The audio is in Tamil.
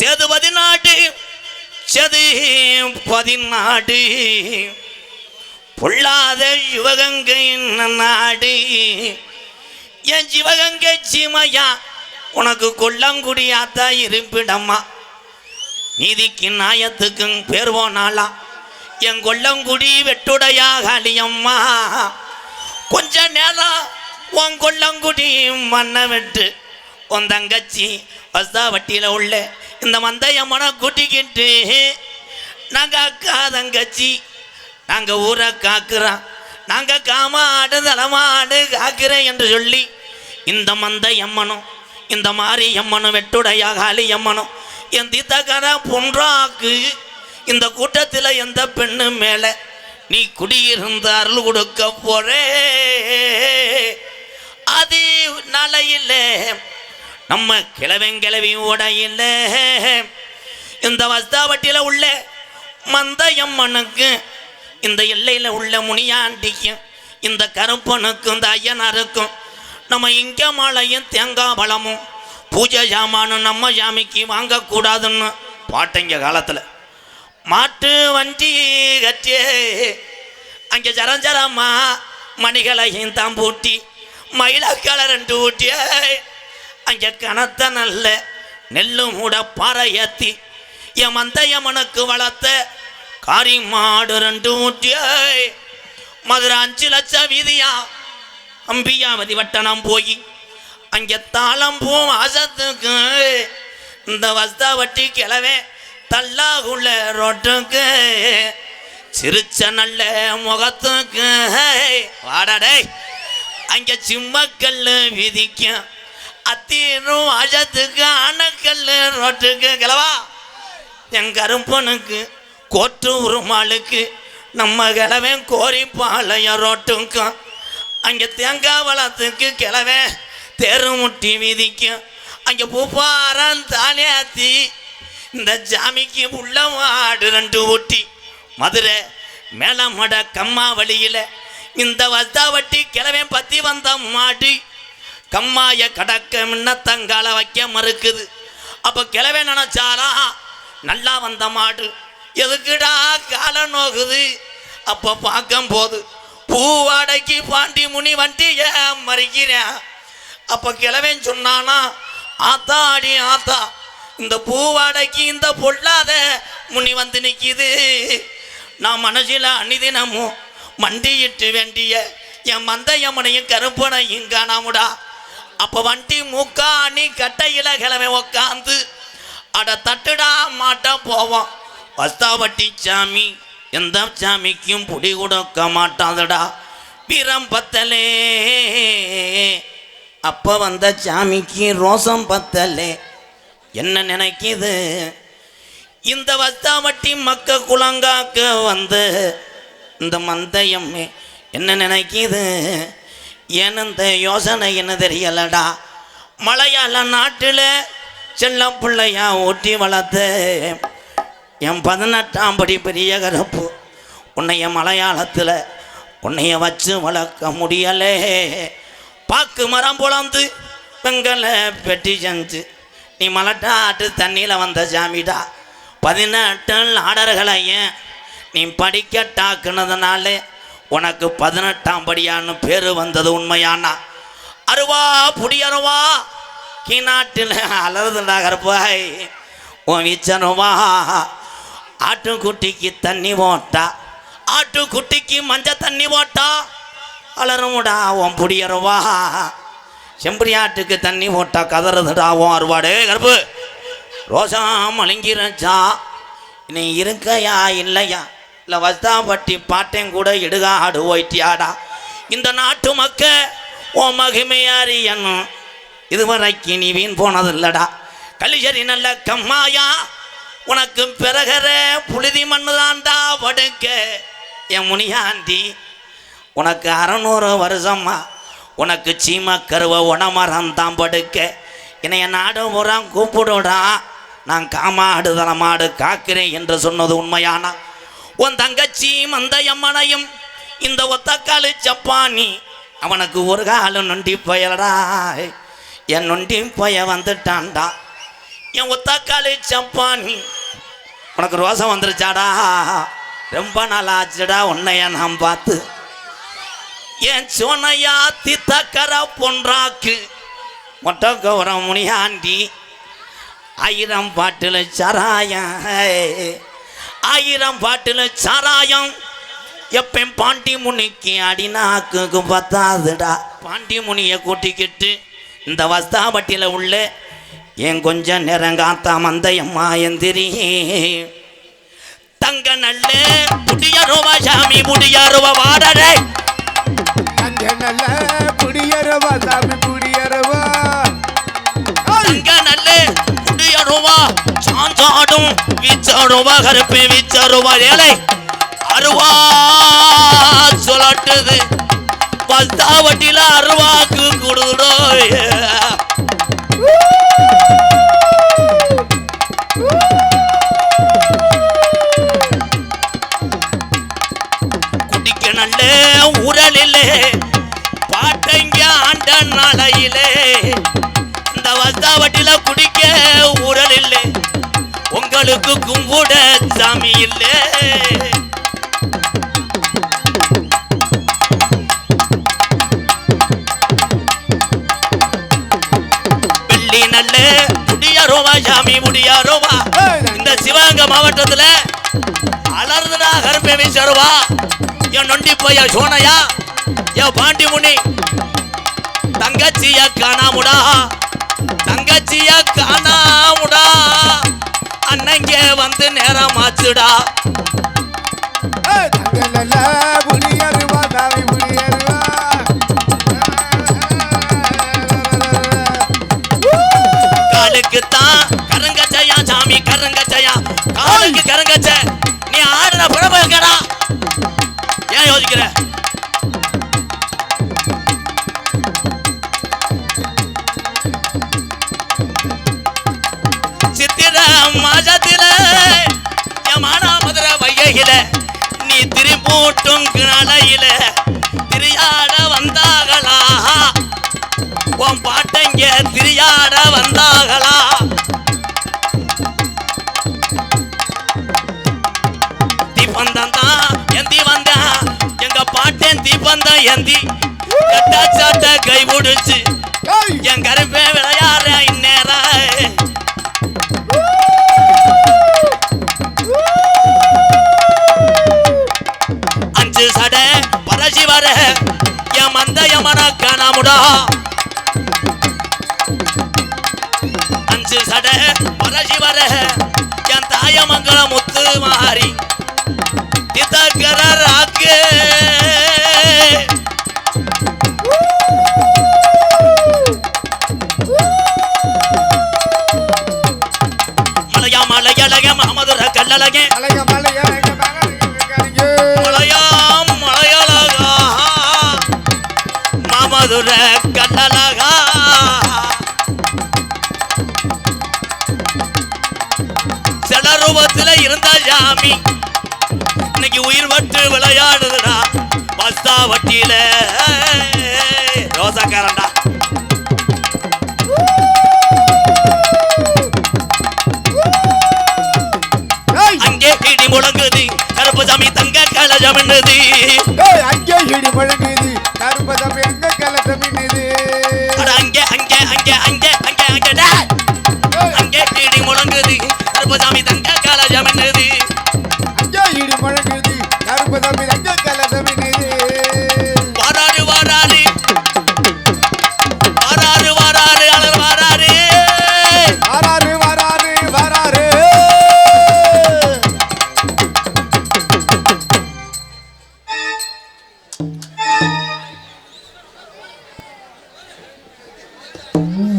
சேது பதினாடு செது பதினாடு பொல்லாத சிவகங்கை நாடு. என் சிவகங்கை சீமையா உனக்கு கொல்லங்குடியாத்தா இருப்பிடம்மா. நீதிக்கு நாயத்துக்கும் பேர் போனாளா என் கொல்லங்குடி வெட்டுடையாக அழியம்மா. கொஞ்ச நேரம் உன் கொல்லங்குடி மண்ணை வெட்டு உன் தங்கச்சி வஸ்தாவட்டியில் உள்ள இந்த மந்தைய மனம் குட்டிக்கிட்டு நாங்கள் அக்கா தங்கச்சி நாங்கள் ஊரை காக்குறோம். நாங்கள் காமாடு தலமாடு காக்கிறேன் என்று சொல்லி இந்த மந்தையம்மனும் இந்த மாதிரி எம்மனும் வெட்டுடையா காலி எம்மனும் என் தீத்தக்கார பொன்றாக்கு இந்த கூட்டத்தில் எந்த பெண்ணு மேலே நீ குடியிருந்த அருள் கொடுக்க போறே? அது நாளையில் நம்ம கிழவன் கிழவி உடையில் இந்த வஸ்தாவட்டியில் உள்ள மந்தையம்மனுக்கு இந்த எல்லையில் உள்ள முனியாண்டிக்கும் இந்த கருப்பனுக்கும் இந்த ஐயனாருக்கும் நம்ம இங்கே மாலையும் தேங்காய் பழமும் பூஜை சாமானும் நம்ம சாமிக்கு வாங்கக்கூடாதுன்னு பாட்டைங்க காலத்தில். மாட்டு வண்டி கட்டி அங்கே ஜரஞ்சரமா மணிகளையும் தான் பூட்டி மயிலக்களை ரெண்டு ஊட்டியே அங்கே கனத்த நல்ல நெல்லு மூட பாறை ஏத்தி என் மந்தையம்மனுக்கு வளர்த்த காரி மாடு ரெண்டு ஊட்டி மதுரை அஞ்சு லட்சம் வீதியா. அம்பியாவதி வட்டணம் போய். அங்கே தாளம் பூ வாசத்துக்கு இந்த வஸ்தா வட்டி கிளவே தள்ளாகுள்ள ரோட்டுக்கு. சிரிச்ச நல்ல முகத்துக்கு. வாடடே அங்கே சிம்மக்கல் விதிக்கும். அத்தீரும் அஜத்துக்கு அணக்கல் ரோட்டுக்கு கிளவா? என் கருப்பனுக்கு கோட்டு உருமாளுக்கு நம்ம கிழவே கோரிப்பாளையம் ரோட்டுக்கும் அங்கே தேங்காய் வளத்துக்கு தெரு முட்டி வீதிக்கும் அங்கே பூப்பாரம் தாலியாத்தி இந்த ஜாமிக்கு உள்ள மாடு ரெண்டு ஊட்டி மதுரை மேலமட கம்மா வழியில் இந்த வஸ்தாவட்டி கிழவே பற்றி வந்த மாட்டி கம்மாய கடக்க முன்ன தங்கால வைக்க மறுக்குது. அப்போ கிளவே நினைச்சாரா நல்லா வந்த மாடு எதுக்குடா கால நோகுது? அப்போ பார்க்கும் போது பூவாடைக்கு பாண்டி முனி வண்டிய மறிக்கிறேன் அப்போ கிழவன் சொன்னானா ஆத்தா அடி ஆத்தா இந்த பூவாடைக்கு இந்த பொல்லாத முனி வந்து நிற்கிது நான் மனசில் அணிதினமும் மண்டியிட்டு வேண்டிய என் மந்தையம்மனையும் கருப்பனையும் காணாமுடா. அப்போ வண்டி முக்கா அணி கட்டையில் கிழமை உக்காந்து அட தட்டுடா மாட்டா போவோம் வஸ்தாவட்டி சாமி எந்த சாமிக்கும் புடி கொடுக்க மாட்டாதடா. வீரம் பத்தலே. அப்போ வந்த சாமிக்கு ரோசம் பத்தலே. என்ன நினைக்கிது? இந்த வஸ்தாவட்டி மக்க குளங்காக்க வந்து இந்த மந்தயம்மே என்ன நினைக்கிது? ஏன் இந்த யோசனை என்ன தெரியலடா? மலையாள நாட்டில் செல்ல பிள்ளையா ஊட்டி வளர்த்து என் பதினெட்டாம் படி பெரிய கருப்பு உன்னைய மலையாளத்தில் உன்னைய வச்சு வளர்க்க முடியலே. பாக்கு மரம் புலந்து வெங்கல பெட்டி செஞ்சு நீ மலட்டாட்டு தண்ணியில் வந்த சாமிடா. பதினெட்டு ஆடர்களையும் நீ படிக்க டாக்குனதுனால உனக்கு பதினெட்டாம் படியான்னு பேர் வந்தது உண்மையானா? அருவா புடி அருவா. கீநாட்டில் அலறுதுடா கருப்பாய். உன் வீச்சனுவா ஆட்டுக்குட்டிக்கு தண்ணி போட்டா. ஆட்டுக்குட்டிக்கு மஞ்ச தண்ணி போட்டா. அலறுமுடா உன் புடியருவா செம்பரியாட்டுக்கு தண்ணி போட்டா கதறதுடா உன் அருவாடு கருப்பு. ரோசா மலங்கிரச்சா நீ இருக்கையா இல்லையா? இல்லை வஸ்தாப்பட்டி பாட்டையும் கூட இடுகாடு ஓய்ட்டியாடா இந்த நாட்டு மக்க ஓ மகிமையாரி என்னும். இதுவரைக்கு நீ வீண் போனதில்லடா. கலிஜரி நல்ல கம்மாயா உனக்கு பிறகர புழுதி மண்ணு தாண்டா படுக்க என் முனியாண்டி உனக்கு அறநூறு வருஷமா உனக்கு சீம கருவ உணமரம் தான் படுக்க. என்னைய நாடு புறம் கூப்பிடுடா. நான் காமாடு தலமாடு காக்கிறேன் என்று சொன்னது உண்மையானா? உன் தங்கச்சி எம்மனையும் இந்த ஒத்தக்காலு சப்பானி அவனுக்கு ஒரு காலம் நொண்டி பயலடா. என் நொண்டி பய வந்துட்டான்டா. என் ஒத்தக்காலு சப்பானி உனக்கு ரோசம் வந்துருச்சாடா. ரொம்ப நாள் ஆச்சுடா உன்னைய நான் பார்த்து. என் சோனையா தித்தக்கர பொன்றாக்கு மொட்டை கௌரம் முனியாண்டி ஆயிரம் பாட்டில் சாராயம். ஆயிரம் பாட்டில் சாராயம். எப்பயும் பாண்டி முனிக்கு அடிநாக்குக்கு பத்தாதுடா. பாண்டி முனியை கூட்டிக்கிட்டு இந்த வஸ்தாபட்டியில் உள்ள என் கொஞ்சம் நெருங்காத்தா மந்தையம்மா எந்திரி. தங்க நல்ல முடியருவா சாமி முடியருவா வாடரே தங்க நல்ல சாஞ்சாடும் வீச்சருவா கருப்பு வீச்சருவா ஏழை அருவா சொல்லட்டுது. வஸ்தாவட்டியில் அருவாக்கு கொடுடோ குடிக்க நல்ல உரலிலே பாட்டங்க ஆண்ட நாளையிலே. இந்த வஸ்தாவட்டில குடிக்க அவளுக்கு கும்பிட சாமி இல்லை. வெள்ளி நல்ல முடியாரோவா சாமி முடியாரோவா? இந்த சிவகங்கை மாவட்டத்துல அலர்ந்தடா கருப்பேவி சருவா என் நொண்டி போயா சோனையா? என் பாண்டி முனி தங்கச்சியா காணாமுடா? தங்கச்சியா காணாமுடா? அண்ணங்க வந்து நேரமாச்சுடா. அங்க நல்ல குடியரவா சாமி குடியரவா காலுக்கு தான் கருங்கச்சையா சாமி கருங்கச்சையா. காலுக்கு கருங்கச்ச. நீ ஆடுற பிரபங்கடா திரியாட வந்தாகளா? உன் பாட்டங்க திரியாட வந்தாகளா? தீபந்தம் தான் எந்தி வந்தான். எங்க பாட்டன் தீபந்தம் எந்தி கட்டா சாட்ட கை பிடிச்சு என் கருப்பே போடா. அஞ்சு சடை வரசி வர என் தாய மங்கள முத்து மாறி தித்தக்கர மலையா மலையழக மாமதுர கல்லழகே மலையா மலைய மாமதுர கல்லழகா சில ரூபத்துல இருந்த ஜாமி. இன்னைக்கு உயிர் வட்டு விளையாடுதுடா. பஸ்தா வட்டியில. ரோசாக்காரன்டா. அங்கே இடி முழங்குது. கருப்பு சாமி தங்க கலஜம் என்னது